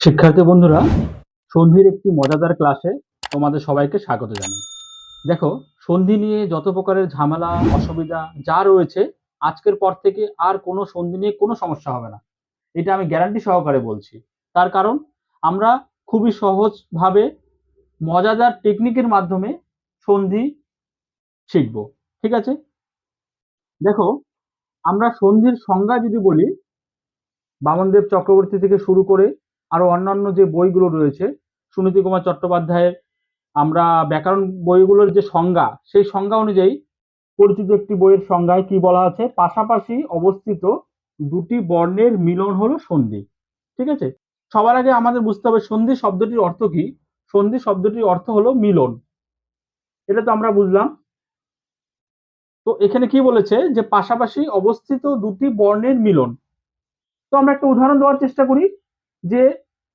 শিক্ষার্থী বন্ধুরা, সন্ধির একটি মজাদার ক্লাসে তোমাদের সবাইকে স্বাগত জানাই। দেখো, সন্ধি নিয়ে যত প্রকারের ঝামেলা, অসুবিধা যা রয়েছে, আজকের পর থেকে আর কোনো সন্ধি নিয়ে কোনো সমস্যা হবে না। এটা আমি গ্যারান্টি সহকারে বলছি। তার কারণ, আমরা খুবই সহজভাবে মজাদার টেকনিকের মাধ্যমে সন্ধি শিখব, ঠিক আছে? দেখো, আমরা সন্ধির সংজ্ঞা যদি বলি, বামনদেব চক্রবর্তী থেকে শুরু করে আরও অন্যান্য যে বইগুলো রয়েছে, সুনীতি কুমার চট্টোপাধ্যায়ের আমরা ব্যাকরণ বইগুলোর যে সংজ্ঞা, সেই সংজ্ঞা অনুযায়ী পরিচিত একটি বইয়ের সংজ্ঞায় কি বলা আছে? পাশাপাশি অবস্থিত দুটি বর্ণের মিলন হলো সন্ধি। ঠিক আছে? সবার আগে আমাদের বুঝতে হবে সন্ধি শব্দটির অর্থ কি? সন্ধি শব্দটির অর্থ হলো মিলন। এটা তো আমরা বুঝলাম। তো এখানে কি বলেছে? যে পাশাপাশি অবস্থিত দুটি বর্ণের মিলন। তো আমরা একটা উদাহরণ দেওয়ার চেষ্টা করি। যে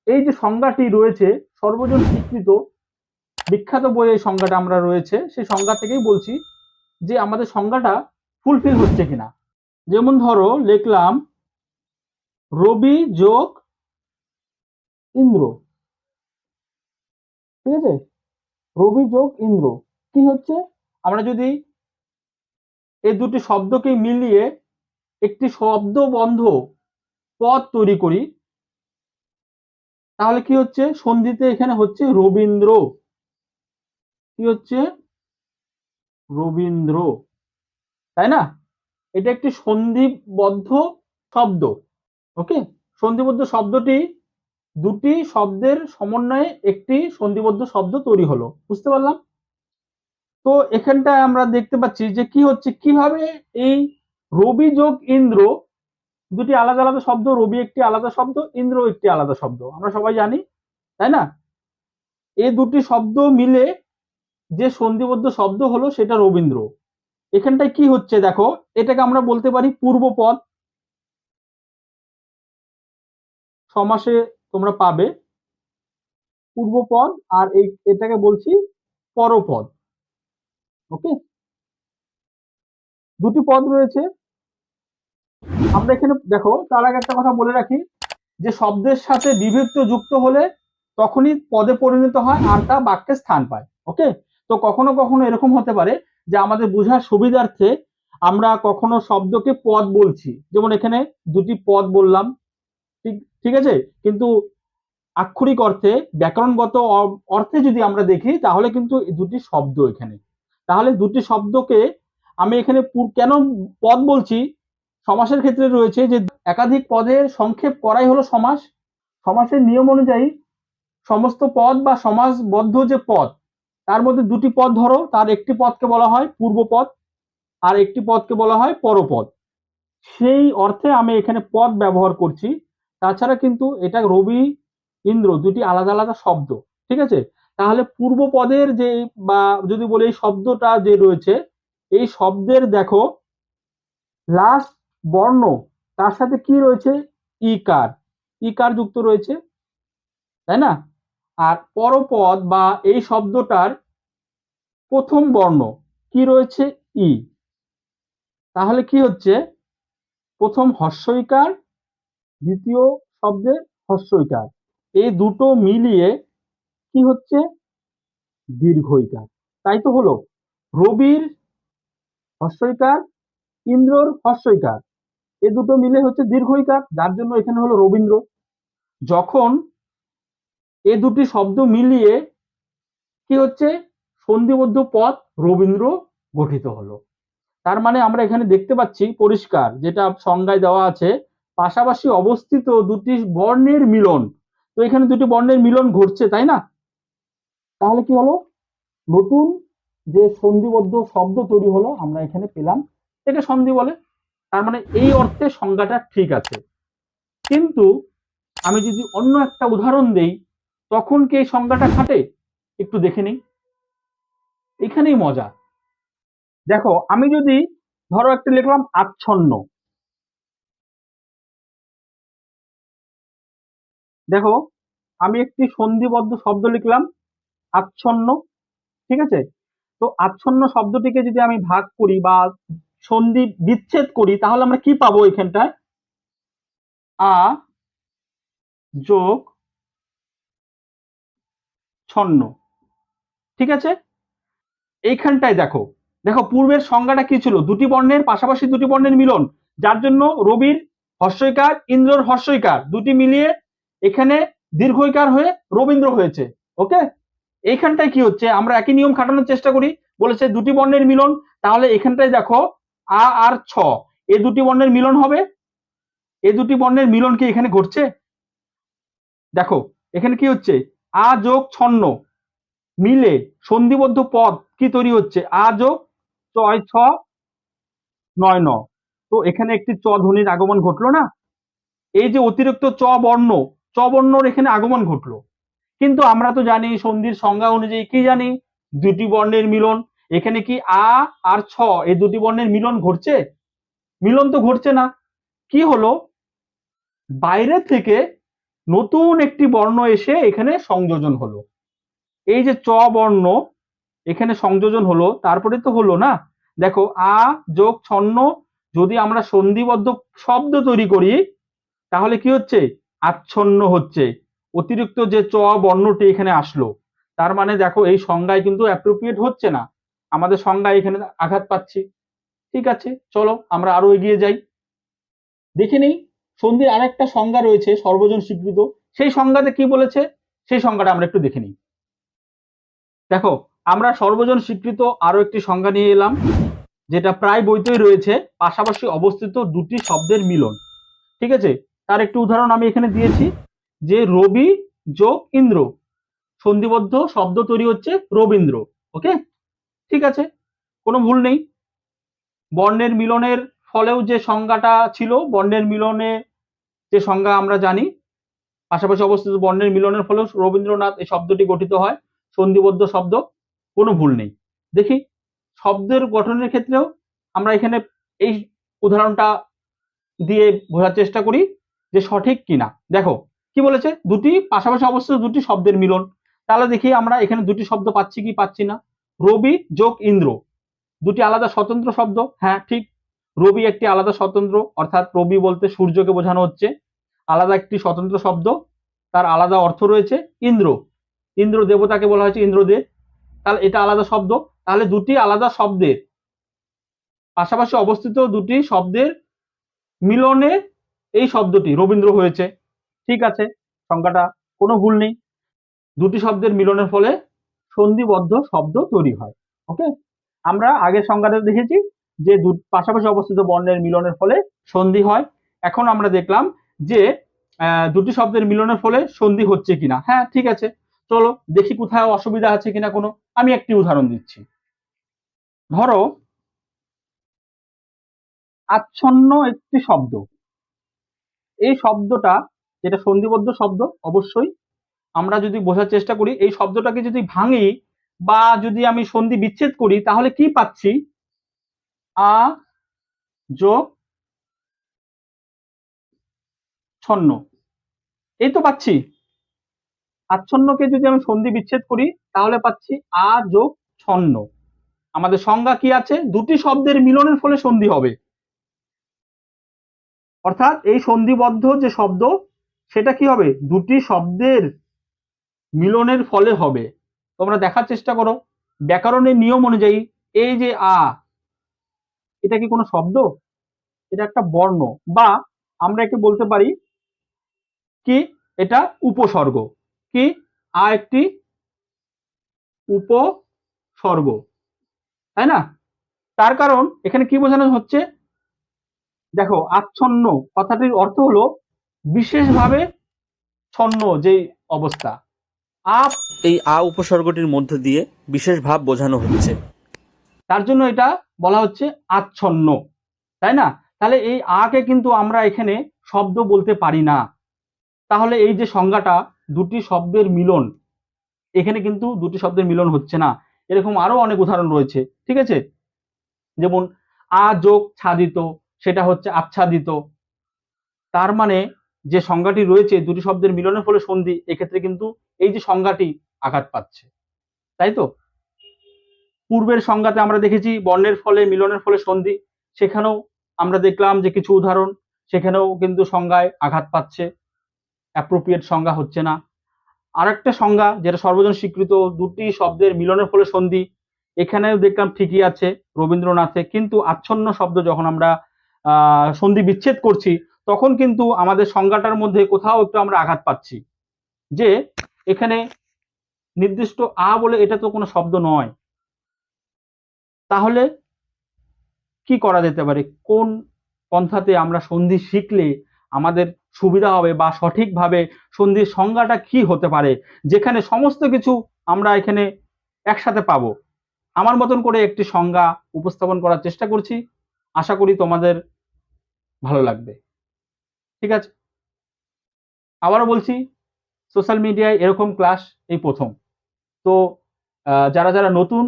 এই যে সংজ্ঞাটি রয়েছে, সর্বজন স্বীকৃত, বিখ্যাত বই এই সংজ্ঞাটা আমরা রয়েছে, সেই সংজ্ঞা থেকেই বলছি যে আমাদের সংজ্ঞাটা ফুলফিল হচ্ছে কিনা। যেমন ধরো, লিখলাম, রবি যোগ ইন্দ্র। ঠিক আছে? রবি যোগ ইন্দ্র। কি হচ্ছে? আমরা যদি এই দুটি শব্দকে মিলিয়ে একটি শব্দবন্ধ পদ তৈরি করি তাহলে কি হচ্ছে? সন্ধিতে এখানে হচ্ছে রবীন্দ্র। কি হচ্ছে? রবীন্দ্র। তাই না? এটা একটি সন্ধিবদ্ধ শব্দ। ওকে সন্ধিবদ্ধ শব্দটি দুটি শব্দের সমন্বয়ে একটি সন্ধিবদ্ধ শব্দ তৈরি হলো। বুঝতে পারলাম? তো এখানটায় আমরা দেখতে পাচ্ছি যে কি হচ্ছে? কীভাবে এই রবি যোগ ইন্দ্র দুটি আলাদা আলাদা শব্দ, রবি একটি আলাদা শব্দ, ইন্দ্র একটি আলাদা শব্দ। আমরা সবাই জানি, তাই না? এই দুটি শব্দ মিলে যে সন্ধিবদ্ধ শব্দ হলো সেটা রবীন্দ্র। এখানটায় কি হচ্ছে দেখো, এটাকে আমরা বলতে পারি পূর্বপদ। সমাসে তোমরা পাবে পূর্বপদ আর এই, এটাকে বলছি পরপদ। ওকে? দুটি পদ রয়েছে। আমরা এখানে, দেখো, তার আগে একটা কথা বলে রাখি, যে শব্দের সাথে বিভক্ত যুক্ত হলে তখনই পদে পরিণত হয় আর তা বাক্যে স্থান পায় ওকে তো কখনো কখনো এরকম হতে পারে যে আমাদের বোঝার সুবিধার্থে আমরা কখনো শব্দকে পদ বলছি, যেমন এখানে দুটি পদ বললাম, ঠিক ঠিক আছে? কিন্তু আক্ষরিক অর্থে, ব্যাকরণগত অর্থে যদি আমরা দেখি, তাহলে কিন্তু দুটি শব্দ এখানে। তাহলে দুটি শব্দকে আমি এখানে কেন পদ বলছি? সমাসের ক্ষেত্রে রয়েছে যে একাধিক পদের সংক্ষেপ করাই হলো সমাস। সমাসের নিয়ম অনুযায়ী সমস্ত পদ বা সমাসবদ্ধ যে পদ, তার মধ্যে দুটি পদ ধরো, তার একটি পদকে বলা হয় পূর্বপদ আর একটি পদকে বলা হয় পরপদ। সেই অর্থে আমি এখানে পদ ব্যবহার করছি। তাছাড়া কিন্তু এটা রবি ইন্দ্র, দুটি আলাদা আলাদা শব্দ, ঠিক আছে? তাহলে পূর্ব পদের যে বা যদি বলি এই শব্দটা যে রয়েছে, এই শব্দের দেখো লাস্ট বর্ণ। তার সাথে কি রয়েছে? ইকার। ইকার যুক্ত রয়েছে। তাই না? আর পরপদ বা এই শব্দটার প্রথম বর্ণ কি রয়েছে? ই। তাহলে কি হচ্ছে? প্রথম হর্ষইকার, দ্বিতীয় শব্দের হর্ষইকার। এই দুটো মিলিয়ে কি হচ্ছে? দীর্ঘইকার। তাই তো হলো। রবির হর্ষইকার, ইন্দ্রর হর্ষইকার। এ দুটো মিলে হচ্ছে দীর্ঘইকার, যার জন্য এখানে হলো রবীন্দ্র। যখন এ দুটি শব্দ মিলিয়ে কি হচ্ছে? সন্ধিবদ্ধ পদ রবীন্দ্র গঠিত হলো। তার মানে আমরা এখানে দেখতে পাচ্ছি পরিষ্কার, যেটা সংজ্ঞায় দেওয়া আছে, পাশাপাশি অবস্থিত দুটি বর্ণের মিলন। তো এখানে দুটি বর্ণের মিলন ঘটছে, তাই না? তাহলে কি হলো? নতুন যে সন্ধিবদ্ধ শব্দ তৈরি হলো, আমরা এখানে পেলাম। একে সন্ধি বলে। তার মানে এই অর্থে সংজ্ঞাটা ঠিক আছে। কিন্তু আমি যদি অন্য একটা উদাহরণ দেই, তখন কি এই সংজ্ঞাটা খাটে একটু দেখে নিই। এখানেই মজা। দেখো, আমি যদি ধরো একটা লিখলাম আচ্ছন্ন। দেখো, আমি একটি সন্ধিবদ্ধ শব্দ লিখলাম আচ্ছন্ন, ঠিক আছে? তো আচ্ছন্ন শব্দটিকে যদি আমি ভাগ করি বা সন্ধি বিচ্ছেদ করি, তাহলে আমরা কি পাবো এখানটায়? আ যোগ ছন্ন। ঠিক আছে? এইখানটায় দেখো। দেখো, পূর্বের সংজ্ঞাটা কি ছিল? দুটি বর্ণের পাশাপাশি দুটি বর্ণের মিলন। যার জন্য রবির হর্ষইকার, ইন্দ্রর হর্ষইকার, দুটি মিলিয়ে এখানে দীর্ঘইকার হয়ে রবীন্দ্র হয়েছে। ওকে? এইখানটায় কি হচ্ছে? আমরা একই নিয়ম খাটানোর চেষ্টা করি। বলেছে দুটি বর্ণের মিলন। তাহলে এখানটায় দেখো আ আর ছ। এই দুটি বর্ণের মিলন হবে। এ দুটি বর্ণের মিলন কি এখানে ঘটছে? দেখো, এখানে কি হচ্ছে? আ যোগ ছন্ন মিলে সন্ধিবদ্ধ পদ কি তৈরি হচ্ছে? আ যোগ ছয় ছ নয় ন। তো এখানে একটি চ ধ্বনির আগমন ঘটলো না? এই যে অতিরিক্ত চ বর্ণ, চ বর্ণর এখানে আগমন ঘটলো। কিন্তু আমরা তো জানি সন্ধির সংজ্ঞা অনুযায়ী কি জানি? দুটি বর্ণের মিলন। এখানে কি আ আর ছ, এই দুটি বর্ণের মিলন ঘটছে? মিলন তো ঘটছে না। কি হলো? বাইরে থেকে নতুন একটি বর্ণ এসে এখানে সংযোজন হলো। এই যে চ বর্ণ এখানে সংযোজন হলো, তারপরে তো হলো না? দেখো, আ যোগ ছন্ন, যদি আমরা সন্ধিবদ্ধ শব্দ তৈরি করি, তাহলে কি হচ্ছে? আচ্ছন্ন হচ্ছে। অতিরিক্ত যে চ বর্ণটি এখানে আসলো, তার মানে দেখো, এই সংজ্ঞায় কিন্তু অ্যাপ্রোপ্রিয়েট হচ্ছে না। আমাদের সংজ্ঞা এখানে আঘাত পাচ্ছি। ঠিক আছে, চলো আমরা আরও এগিয়ে যাই। দেখে নেই, সন্ধির আরেকটা সংজ্ঞা রয়েছে, সর্বজন স্বীকৃত। সেই সংজ্ঞাতে কি বলেছে? সেই সংজ্ঞাটা আমরা একটু দেখে নিই। দেখো, আমরা সর্বজন স্বীকৃত আরও একটি সংজ্ঞা নিয়ে এলাম, যেটা প্রায় বইতেই রয়েছে, পাশাপাশি অবস্থিত দুটি শব্দের মিলন। ঠিক আছে, তার একটি উদাহরণ আমি এখানে দিয়েছি, যে রবি যোগ ইন্দ্র। সন্ধিবদ্ধ শব্দ তৈরি হচ্ছে রবীন্দ্র, ওকে? ঠিক আছে? কোনো ভুল নেই। বর্ণের মিলনের ফলেও যে সংজ্ঞাটা ছিল, বর্ণের মিলনে যে সংজ্ঞা আমরা জানি, পাশাপাশি অবস্থিত বর্ণের মিলনের ফলেও রবীন্দ্রনাথ এই শব্দটি গঠিত হয়, সন্ধিবদ্ধ শব্দ, কোনো ভুল নেই। দেখি, শব্দের গঠনের ক্ষেত্রেও আমরা এখানে এই উদাহরণটা দিয়ে বোঝার চেষ্টা করি যে সঠিক কিনা। দেখো, কি বলেছে? দুটি, পাশাপাশি অবস্থিত দুটি শব্দের মিলন। তাহলে দেখি আমরা এখানে দুটি শব্দ পাচ্ছি কি পাচ্ছি না। রবি যোগ ইন্দ্র। দুটি আলাদা স্বতন্ত্র শব্দ হ্যাঁ ঠিক। রবি একটি আলাদা স্বতন্ত্র, অর্থাৎ রবি বলতে সূর্যকে বোঝানো হচ্ছে। আলাদা একটি স্বতন্ত্র শব্দ, তার আলাদা অর্থ রয়েছে ইন্দ্র। ইন্দ্র দেবতাকে বলা হয়েছে ইন্দ্রদেব। তাহলে এটা আলাদা শব্দ। তাহলে দুটি আলাদা শব্দের পাশাপাশি অবস্থিত দুটি শব্দের মিলনে এই শব্দটি রবীন্দ্র হয়েছে। ঠিক আছে, সংখ্যাটা কোনো ভুল নেই। দুটি শব্দের মিলনের ফলে সন্ধিবদ্ধ শব্দ তৈরি হয় ওকে আমরা আগের সংজ্ঞাতে দেখেছি যে পাশাপাশি অবস্থিত বর্ণের মিলনের ফলে সন্ধি হয়। এখন আমরা দেখলাম যে দুটি শব্দের মিলনের ফলে সন্ধি হচ্ছে কিনা। হ্যাঁ ঠিক আছে। চলো দেখি কোথায় অসুবিধা আছে কিনা কোনো। আমি একটি উদাহরণ দিচ্ছি। ধরো, আচ্ছন্ন একটি শব্দ। এই শব্দটা, যেটা সন্ধিবদ্ধ শব্দ, অবশ্যই আমরা যদি বোঝার চেষ্টা করি, এই শব্দটাকে যদি ভাঙি বা যদি আমি সন্ধি বিচ্ছেদ করি, তাহলে কি পাচ্ছি? আ যোগ ছন্ন। এই তো পাচ্ছি। আচ্ছন্নকে যদি আমি সন্ধি বিচ্ছেদ করি, তাহলে পাচ্ছি আ যোগ ছন্ন। আমাদের সংজ্ঞা কি আছে? দুটি শব্দের মিলনের ফলে সন্ধি হবে। অর্থাৎ এই সন্ধিবদ্ধ যে শব্দ, সেটা কি হবে? দুটি শব্দের মিলনের ফলে হবে। তোমরা দেখার চেষ্টা করো। ব্যাকরণের নিয়ম অনুযায়ী এই যে আ, এটা কি কোনো শব্দ? এটা একটা বর্ণ বা আমরা একে বলতে পারি কি এটা উপসর্গ। কি? আ একটি উপসর্গ। তাই না? তার কারণ এখানে কি বোঝানো হচ্ছে? দেখো, আচ্ছন্ন কথাটির অর্থ হলো বিশেষভাবে ছন্ন যে অবস্থা। আপ এই আ উপসর্গটির মধ্যে দিয়ে বিশেষ ভাব বোঝানো হচ্ছে। তার জন্য এটা বলা হচ্ছে আচ্ছন্ন, তাই না? তাহলে এই আকে কিন্তু আমরা এখানে শব্দ বলতে পারি না। তাহলে এই যে সংজ্ঞাটা, দুটি শব্দের মিলন, এখানে কিন্তু দুটি শব্দের মিলন হচ্ছে না। এরকম আরও অনেক উদাহরণ রয়েছে, ঠিক আছে? যেমন, আ যোগ ছাদিত, সেটা হচ্ছে আচ্ছাদিত। তার মানে যে সংজ্ঞাটি রয়েছে দুটি শব্দের মিলনের ফলে সন্ধি, এক্ষেত্রে কিন্তু এই যে সংজ্ঞাটি আঘাত পাচ্ছে, তাই তো? পূর্বের সংজ্ঞাতে আমরা দেখেছি বর্ণের ফলে, মিলনের ফলে সন্ধি, সেখানেও আমরা দেখলাম যে কিছু উদাহরণ, সেখানেও কিন্তু সংজ্ঞায় আঘাত পাচ্ছে অ্যাপ্রোপ্রিয়েট সংজ্ঞা হচ্ছে না। আর একটা সংজ্ঞা যেটা সর্বজন স্বীকৃত, দুটি শব্দের মিলনের ফলে সন্ধি, এখানেও দেখলাম ঠিকই আছে রবীন্দ্রনাথে, কিন্তু আচ্ছন্ন শব্দ যখন আমরা সন্ধি বিচ্ছেদ করছি, তখন কিন্তু আমাদের সংজ্ঞাটার মধ্যে কোথাও একটু আমরা আঘাত পাচ্ছি। যে এখানে নির্দিষ্ট আ বলে এটা তো কোনো শব্দ নয়। তাহলে কি করা যেতে পারে? কোন পন্থাতে আমরা সন্ধি শিখলে আমাদের সুবিধা হবে বা সঠিকভাবে সন্ধির সংজ্ঞাটা কি হতে পারে? যেখানে সমস্ত কিছু আমরা এখানে একসাথে পাবো। আমার মতন করে একটি সংজ্ঞা উপস্থাপন করার চেষ্টা করছি। আশা করি তোমাদের ভালো লাগবে। ঠিক আছে? আবারও বলছি সোশ্যাল মিডিয়ায় এরকম ক্লাস এই প্রথম। তো যারা যারা নতুন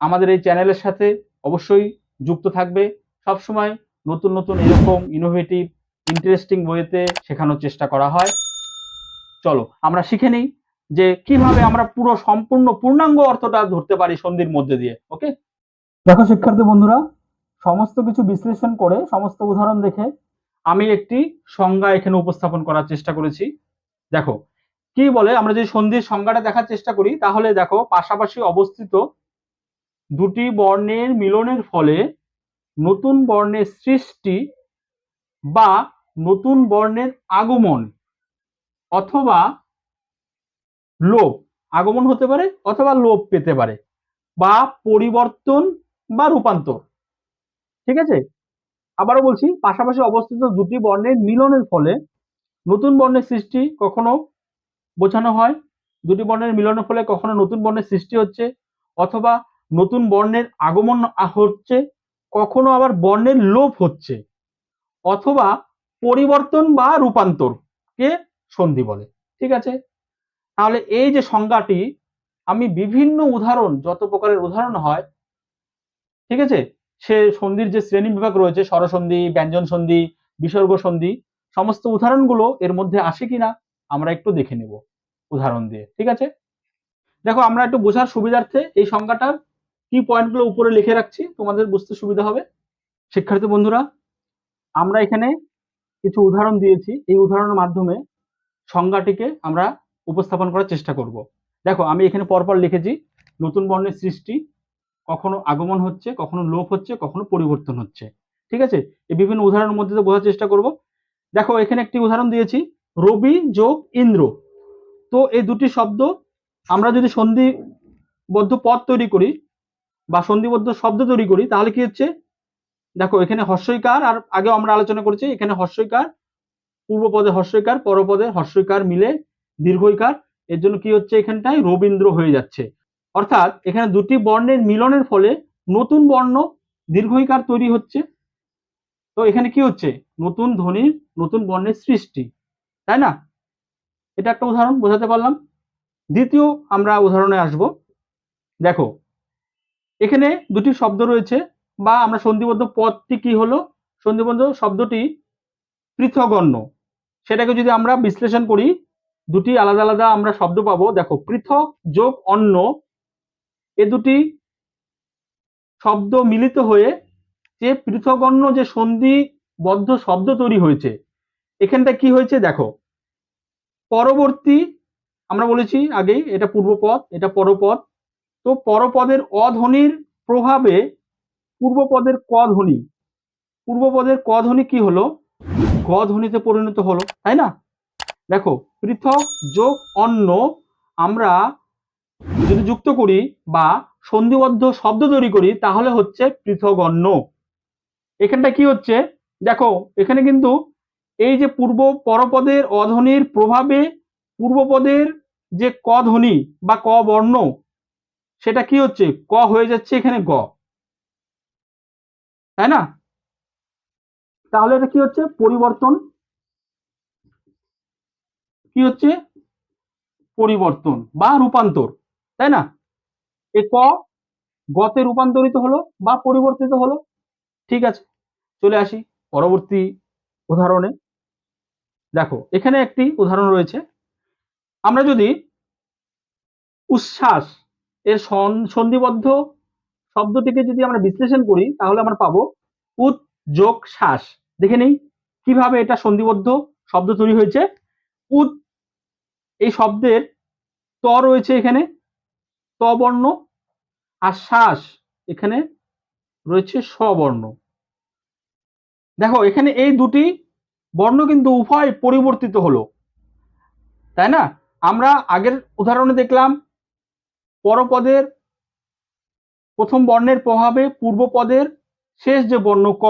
আমাদের এই চ্যানেলের সাথে অবশ্যই যুক্ত থাকবে। সব সময় নতুন নতুন এরকম ইনোভেটিভ ইন্টারেস্টিং বইতে শেখানোর চেষ্টা করা হয়। চলো আমরা শিখে নিই যে কীভাবে আমরা পুরো সম্পূর্ণ পূর্ণাঙ্গ অর্থটা ধরতে পারি সন্ধির মধ্যে দিয়ে ওকে দেখো শিক্ষার্থী বন্ধুরা সমস্ত কিছু বিশ্লেষণ করে সমস্ত উদাহরণ দেখে আমি একটি সংজ্ঞা এখানে উপস্থাপন করার চেষ্টা করেছি। দেখো কি বলে? আমরা যদি সন্ধির সংজ্ঞাটা দেখার চেষ্টা করি, তাহলে দেখো পাশাপাশি অবস্থিত দুটি বর্ণের মিলনের ফলে নতুন বর্ণের সৃষ্টি বা নতুন বর্ণের আগমন অথবা লোপ, আগমন হতে পারে অথবা লোপ পেতে পারে বা পরিবর্তন বা রূপান্তর। ঠিক আছে? আবারও বলছি, পাশাপাশি অবস্থিত দুটি বর্ণের মিলনের ফলে নতুন বর্ণের সৃষ্টি কখনো বোঝানো হয়। দুটি বর্ণের মিলনের ফলে কখনো নতুন বর্ণের সৃষ্টি হচ্ছে অথবা নতুন বর্ণের আগমন হচ্ছে, কখনো আবার বর্ণের লোপ হচ্ছে অথবা পরিবর্তন বা রূপান্তর কে সন্ধি বলে। ঠিক আছে? তাহলে এই যে সংজ্ঞাটি, আমি বিভিন্ন উদাহরণ, যত প্রকারের উদাহরণ হয়, ঠিক আছে? সে সন্ধির যে শ্রেণি বিভাগ রয়েছে, স্বরসন্ধি ব্যঞ্জন সন্ধি বিসর্গ সন্ধি সমস্ত উদাহরণগুলো এর মধ্যে আসে কিনা? আমরা একটু দেখে নেব, উদাহরণ দিয়ে, ঠিক আছে? দেখো, আমরা একটু বোঝার সুবিধার্থে এই সংজ্ঞাটার কি পয়েন্টগুলো উপরে লিখে রাখছি, তোমাদের বুঝতে সুবিধা হবে। শিক্ষার্থী বন্ধুরা, আমরা এখানে কিছু উদাহরণ দিয়েছি, এই উদাহরণের মাধ্যমে সংজ্ঞাটিকে আমরা উপস্থাপন করার চেষ্টা করব। দেখো, আমি এখানে পরপর লিখেছি, নতুন বর্ণের সৃষ্টি, কখনো আগমন হচ্ছে, কখনো লোপ হচ্ছে, কখনো পরিবর্তন হচ্ছে, ঠিক আছে? এই বিভিন্ন উদাহরণের মধ্যে দিয়ে বোঝার চেষ্টা করব। দেখো, এখানে একটি উদাহরণ দিয়েছি রবি যোগ ইন্দ্র। তো এই দুটি শব্দ আমরা যদি সন্ধিবদ্ধ পদ তৈরি করি বা সন্ধিবদ্ধ শব্দ তৈরি করি, তাহলে কি হচ্ছে? দেখো, এখানে হর্ষইকার আর আগেও আমরা আলোচনা করেছি, এখানে হর্ষইকার, পূর্বপদে হর্ষইকার, পরপদে হর্ষইকার মিলে দীর্ঘইকার। এর জন্য কি হচ্ছে এখানটায়? রবীন্দ্র হয়ে যাচ্ছে। অর্থাৎ এখানে দুটি বর্ণের মিলনের ফলে নতুন বর্ণ দীর্ঘইকার তৈরি হচ্ছে। তো এখানে কি হচ্ছে? নতুন ধ্বনির নতুন বর্ণের সৃষ্টি। তাই না? এটা একটা উদাহরণ, বোঝাতে পারলাম। দ্বিতীয় আমরা উদাহরণে আসব। দেখো, এখানে দুটি শব্দ রয়েছে, বা আমরা সন্ধিবদ্ধ পদটি কি হলো? সন্ধিবদ্ধ শব্দটি পৃথগণ্য সেটাকে যদি আমরা বিশ্লেষণ করি, দুটি আলাদা আলাদা আমরা শব্দ পাবো। দেখো, পৃথক যোগ অন্য, এ দুটি শব্দ মিলিত হয়ে যে পৃথগণ্য যে সন্ধিবদ্ধ শব্দ তৈরি হয়েছে এখানটা কি হয়েছে দেখো। পরবর্তী, আমরা বলেছি আগেই, এটা পূর্বপদ, এটা পরপদ। তো পরপদের অধ্বনির প্রভাবে পূর্বপদের ক ধ্বনি পূর্বপদের ক ধ্বনি কি হলো? গ ধ্বনিতে পরিণত হলো, তাই না? দেখো, পৃথক যোগ অন্য আমরা যদি যুক্ত করি বা সন্ধিবদ্ধ শব্দ তৈরি করি, তাহলে হচ্ছে পৃথক অন্য। এখানটা কি হচ্ছে? দেখো, এখানে কিন্তু এই যে পূর্ব পরপদের অধ্বনির প্রভাবে পূর্বপদের যে ক ধ্বনি বা ক বর্ণ, সেটা কি হচ্ছে? ক হয়ে যাচ্ছে এখানে গ। তাই না? তাহলে এটা কি হচ্ছে? পরিবর্তন। কি হচ্ছে? পরিবর্তন বা রূপান্তর। তাই না? এ ক গতে রূপান্তরিত হলো বা পরিবর্তিত হলো। ঠিক আছে, চলে আসি পরবর্তী উদাহরণে। দেখো, এখানে একটি উদাহরণ রয়েছে। আমরা যদি উচ্ছ্বাস এর সন্ধিবদ্ধ শব্দটিকে যদি আমরা বিশ্লেষণ করি, তাহলে আমরা পাবো উৎ যোগ শ্বাস দেখে নেই কীভাবে এটা সন্ধিবদ্ধ শব্দ তৈরি হয়েছে। উৎ, এই শব্দের ত রয়েছে এখানে ত বর্ণ আর শ্বাস এখানে রয়েছে স্ববর্ণ। দেখো, এখানে এই দুটি বর্ণ কিন্তু উভয় পরিবর্তিত হলো। তাই না? আমরা আগের উদাহরণে দেখলাম, পরপদের প্রথম বর্ণের প্রভাবে পূর্বপদের শেষ যে বর্ণ ক,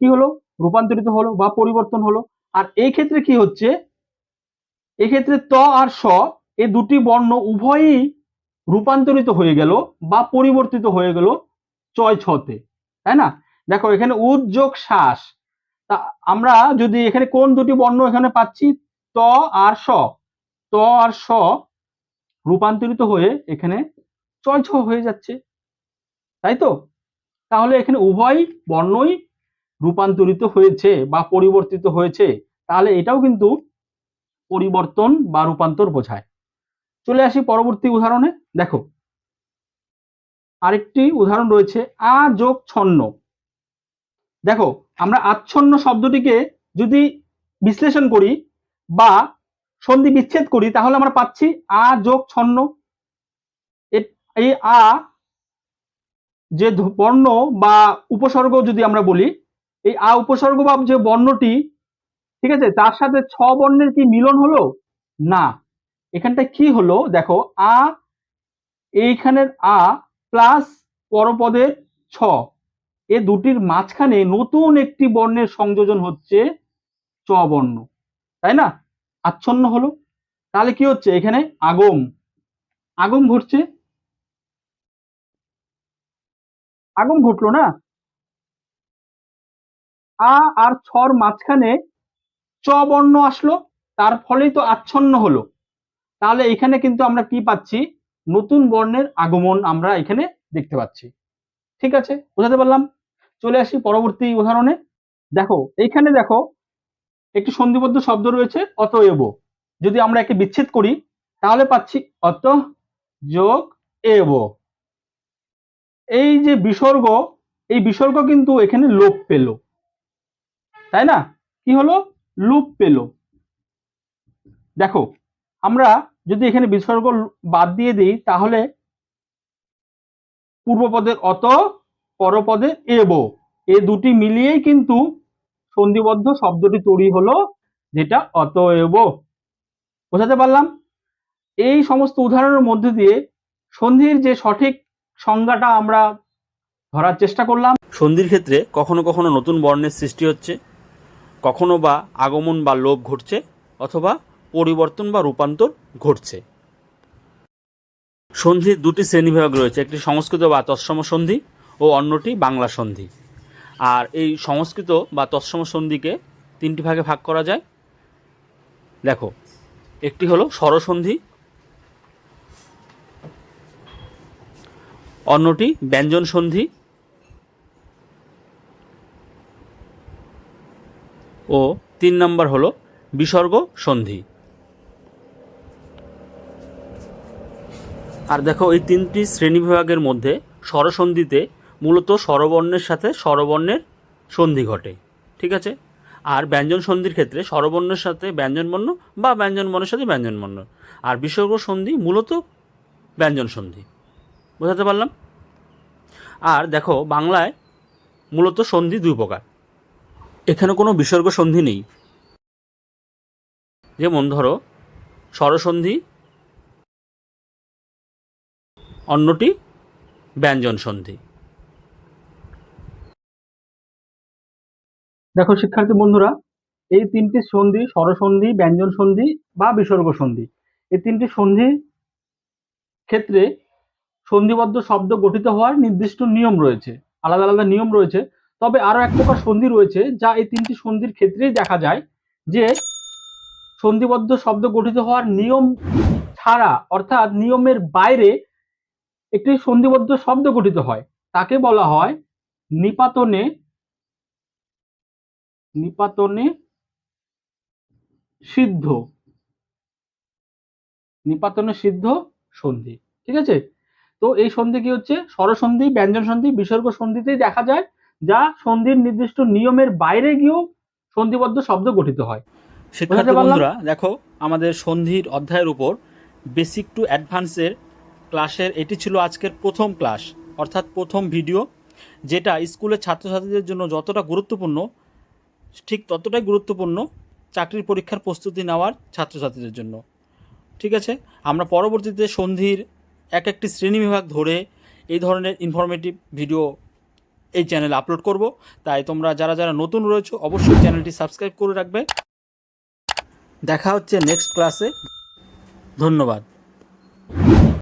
কি হলো? রূপান্তরিত হলো বা পরিবর্তন হলো। আর এই ক্ষেত্রে কি হচ্ছে? এক্ষেত্রে ত আর স, এ দুটি বর্ণ উভয়ই রূপান্তরিত হয়ে গেল বা পরিবর্তিত হয়ে গেল চয় ছতে। তাই না? দেখো, এখানে উদ্যোগ শ্বাস তা আমরা যদি এখানে কোন দুটি বর্ণ এখানে পাচ্ছি? ত আর স। ত আর স রূপান্তরিত হয়ে এখানে চয় ছ হয়ে যাচ্ছে। তাই তো? তাহলে এখানে উভয় বর্ণই রূপান্তরিত হয়েছে বা পরিবর্তিত হয়েছে। তাহলে এটাও কিন্তু পরিবর্তন বা রূপান্তর বোঝায়। চলে আসি পরবর্তী উদাহরণে। দেখো। আরেকটি উদাহরণ রয়েছে আ যোগ ছন্ন। দেখো আমরা আচ্ছন্ন শব্দটিকে যদি বিশ্লেষণ করি বা সন্ধি বিচ্ছেদ করি, তাহলে আমরা পাচ্ছি আ যোগ ছন্ন। এই আ যে বর্ণ বা উপসর্গ যদি আমরা বলি, এই আ উপসর্গ বা যে বর্ণটি, ঠিক আছে, তার সাথে ছ বর্ণের কি মিলন হলো? না। এখানটায় কি হলো? দেখো, আ, এইখানের আ প্লাস পরপদের ছ। এ দুটির মাঝখানে নতুন একটি বর্ণের সংযোজন হচ্ছে চ বর্ণ, তাই না? আচ্ছন্ন হলো। তাহলে কি হচ্ছে? এখানে আগম। আগম ঘটছে। আগম ঘটলো না? আ আর ছর মাঝখানে চ বর্ণ আসলো, তার ফলেই তো আচ্ছন্ন হলো। তাহলে এখানে কিন্তু আমরা কি পাচ্ছি? নতুন বর্ণের আগমন আমরা এখানে দেখতে পাচ্ছি। ঠিক আছে? বোঝাতে পারলাম? চলে আসি পরবর্তী উদাহরণে। দেখো, এইখানে দেখো, একটি সন্ধিবদ্ধ শব্দ রয়েছে, অতএব। যদি আমরা একে বিচ্ছেদ করি, তাহলে পাচ্ছি অত যোগ এব। এই যে বিসর্গ, এই বিসর্গ কিন্তু এখানে লোপ পেল। তাই না? কি হলো? লোপ পেল। দেখো, আমরা যদি এখানে বিসর্গ বাদ দিয়ে দিই, তাহলে পূর্বপদের অত পরপদে এব। এ দুটি মিলিয়েই কিন্তু সন্ধিবদ্ধ শব্দটি তৈরি হলো, যেটা অতএব। বোঝাতে পারলাম? এই সমস্ত উদাহরণের মধ্যে দিয়ে সন্ধির যে সঠিক সংজ্ঞাটা আমরা ধরার চেষ্টা করলাম। সন্ধির ক্ষেত্রে কখনো কখনো নতুন বর্ণের সৃষ্টি হচ্ছে, কখনো বা আগমন বা লোভ ঘটছে, অথবা পরিবর্তন বা রূপান্তর ঘটছে। সন্ধির দুটি শ্রেণীবিভাগ রয়েছে, একটি সংস্কৃত বা তৎসম সন্ধি ও অন্যটি বাংলা সন্ধি। আর এই সংস্কৃত বা তৎসম সন্ধিকে তিনটি ভাগে ভাগ করা যায়। দেখো, একটি হলো স্বরসন্ধি, অন্যটি ব্যঞ্জন সন্ধি ও তিন নম্বর হলো বিসর্গ সন্ধি। আর দেখো, এই তিনটি শ্রেণীবিভাগের মধ্যে স্বরসন্ধিতে মূলত স্বরবর্ণের সাথে স্বরবর্ণের সন্ধি ঘটে, ঠিক আছে? আর ব্যঞ্জন সন্ধির ক্ষেত্রে স্বরবর্ণের সাথে ব্যঞ্জনবর্ণ বা ব্যঞ্জনবর্ণের সাথে ব্যঞ্জনবর্ণ আর বিসর্গ সন্ধি মূলত ব্যঞ্জন সন্ধি, বোঝাতে পারলাম? আর দেখো, বাংলায় মূলত সন্ধি দুই প্রকার। এখানে কোনো বিসর্গ সন্ধি নেই। যেমন ধরো, স্বরসন্ধি, অন্যটি ব্যঞ্জন সন্ধি। দেখো, শিক্ষার্থী বন্ধুরা, এই তিনটি সন্ধি, স্বরসন্ধি, ব্যঞ্জন সন্ধি বা বিসর্গ সন্ধি, এই তিনটি সন্ধি ক্ষেত্রে সন্ধিবদ্ধ শব্দ গঠিত হওয়ার নির্দিষ্ট নিয়ম রয়েছে, আলাদা আলাদা নিয়ম রয়েছে। তবে আরও এক প্রকার সন্ধি রয়েছে, যা এই তিনটি সন্ধির ক্ষেত্রেই দেখা যায় যে সন্ধিবদ্ধ শব্দ গঠিত হওয়ার নিয়ম ছাড়া, অর্থাৎ নিয়মের বাইরে একটি সন্ধিবদ্ধ শব্দ গঠিত হয়। তাকে বলা হয় নিপাতনে নিপাতনে সিদ্ধ। নিপাতনে সিদ্ধ সন্ধি ঠিক আছে? তো এই সন্ধি কি হচ্ছে? স্বরসন্ধি ব্যঞ্জন সন্ধি বিসর্গ সন্ধিতেই দেখা যায় যা সন্ধির নির্দিষ্ট নিয়মের বাইরে গিয়েও সন্ধিবদ্ধ শব্দ গঠিত হয়। শিক্ষার্থী বন্ধুরা দেখো আমাদের সন্ধির অধ্যায়ের উপর বেসিক টু অ্যাডভান্সের ক্লাসের এটি ছিল আজকের প্রথম ক্লাস অর্থাৎ প্রথম ভিডিও যেটা স্কুলের ছাত্রছাত্রীদের জন্য যতটা গুরুত্বপূর্ণ ঠিক ততটাই গুরুত্বপূর্ণ চাকরির পরীক্ষার প্রস্তুতি নেওয়ার ছাত্রছাত্রীদের জন্য। ঠিক আছে? আমরা পরবর্তীতে সন্ধির এক একটি শ্রেণীবিভাগ ধরে এই ধরনের ইনফরমেটিভ ভিডিও এই চ্যানেলে আপলোড করব। তাই তোমরা যারা যারা নতুন রয়েছো, অবশ্যই চ্যানেলটি সাবস্ক্রাইব করে রাখবে। দেখা হচ্ছে নেক্সট ক্লাসে ধন্যবাদ।